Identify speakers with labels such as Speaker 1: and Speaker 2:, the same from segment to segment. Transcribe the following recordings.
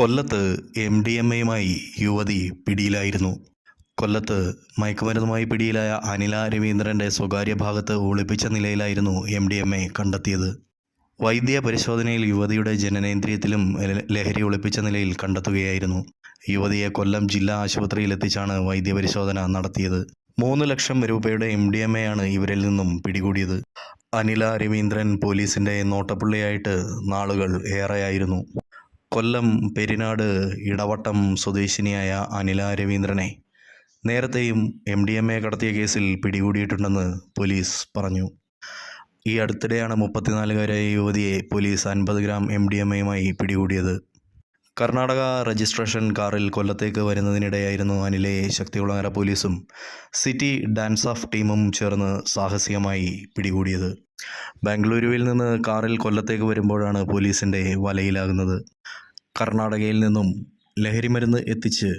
Speaker 1: കൊല്ലത്ത് M D M എയുമായി യുവതി പിടിയിലായിരുന്നു. കൊല്ലത്ത് മയക്കുമരുന്നുമായി പിടിയിലായ അനില രവീന്ദ്രന്റെ സ്വകാര്യ ഭാഗത്ത് ഒളിപ്പിച്ച നിലയിലായിരുന്നു എം ഡി എം എ കണ്ടെത്തിയത്. വൈദ്യ പരിശോധനയിൽ യുവതിയുടെ ജനനേന്ദ്രിയത്തിലും ലഹരി ഒളിപ്പിച്ച നിലയിൽ കണ്ടെത്തുകയായിരുന്നു. യുവതിയെ കൊല്ലം ജില്ലാ ആശുപത്രിയിൽ എത്തിച്ചാണ് വൈദ്യപരിശോധന നടത്തിയത്. മൂന്ന് ലക്ഷം രൂപയുടെ എം ഡി എം എ ആണ് ഇവരിൽ നിന്നും പിടികൂടിയത്. അനില രവീന്ദ്രൻ പോലീസിന്റെ നോട്ടപ്പുള്ളിയായിട്ട് നാളുകൾ ഏറെയായിരുന്നു. കൊല്ലം പെരിനാട് ഇടവട്ടം സ്വദേശിനിയായ അനില രവീന്ദ്രനെ നേരത്തെയും എം ഡി എം എ കടത്തിയ കേസിൽ പിടികൂടിയിട്ടുണ്ടെന്ന് പോലീസ് പറഞ്ഞു. ഈ അടുത്തിടെയാണ് മുപ്പത്തിനാലുകാരായ യുവതിയെ പോലീസ് അൻപത് ഗ്രാം എം ഡി എം എയുമായി പിടികൂടിയത്. കർണാടക രജിസ്ട്രേഷൻ കാറിൽ കൊല്ലത്തേക്ക് വരുന്നതിനിടെയായിരുന്നു അനിലയെ ശക്തികുളങ്ങര പോലീസും സിറ്റി ഡാൻസ് ഓഫ് ടീമും ചേർന്ന് സാഹസികമായി പിടികൂടിയത്. ബാംഗ്ലൂരുവിൽ നിന്ന് കാറിൽ കൊല്ലത്തേക്ക് വരുമ്പോഴാണ് പോലീസിന്റെ വലയിലാകുന്നത്. കർണാടകയിൽ നിന്നും ലഹരിമരുന്ന് എത്തിച്ച്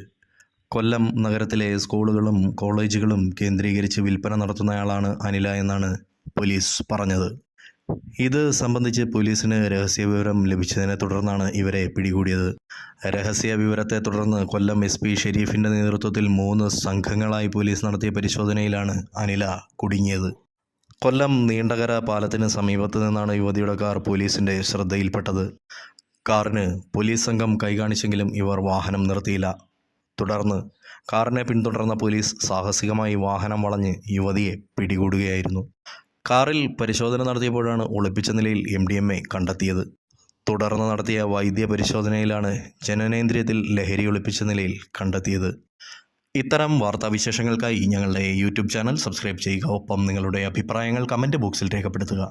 Speaker 1: കൊല്ലം നഗരത്തിലെ സ്കൂളുകളും കോളേജുകളും കേന്ദ്രീകരിച്ച് വിൽപ്പന നടത്തുന്നയാളാണ് അനില എന്നാണ് പോലീസ് പറഞ്ഞത്. ഇത് സംബന്ധിച്ച് പോലീസിന് രഹസ്യവിവരം ലഭിച്ചതിനെ തുടർന്നാണ് ഇവരെ പിടികൂടിയത്. രഹസ്യ വിവരത്തെ തുടർന്ന് കൊല്ലം എസ് പി ഷെരീഫിന്റെ നേതൃത്വത്തിൽ മൂന്ന് സംഘങ്ങളായി പോലീസ് നടത്തിയ പരിശോധനയിലാണ് അനില കുടുങ്ങിയത്. കൊല്ലം നീണ്ടകര പാലത്തിന് സമീപത്ത് നിന്നാണ് യുവതിയുടെ കാർ പോലീസിന്റെ ശ്രദ്ധയിൽപ്പെട്ടത്. കാറിന് പോലീസ് സംഘം കൈകാണിച്ചെങ്കിലും ഇവർ വാഹനം നിർത്തിയില്ല. തുടർന്ന് കാറിനെ പിന്തുടർന്ന പോലീസ് സാഹസികമായി വാഹനം വളഞ്ഞ് യുവതിയെ പിടികൂടുകയായിരുന്നു. കാറിൽ പരിശോധന നടത്തിയപ്പോഴാണ് ഒളിപ്പിച്ച നിലയിൽ എം ഡി എം എ കണ്ടെത്തിയത്. തുടർന്ന് നടത്തിയ വൈദ്യ പരിശോധനയിലാണ് ജനനേന്ദ്രിയത്തിൽ ലഹരി ഒളിപ്പിച്ച നിലയിൽ കണ്ടെത്തിയത്. ഇത്തരം വാർത്താവിശേഷങ്ങൾക്കായി ഞങ്ങളുടെ യൂട്യൂബ് ചാനൽ സബ്സ്ക്രൈബ് ചെയ്യുക. ഒപ്പം നിങ്ങളുടെ അഭിപ്രായങ്ങൾ കമന്റ് ബോക്സിൽ രേഖപ്പെടുത്തുക.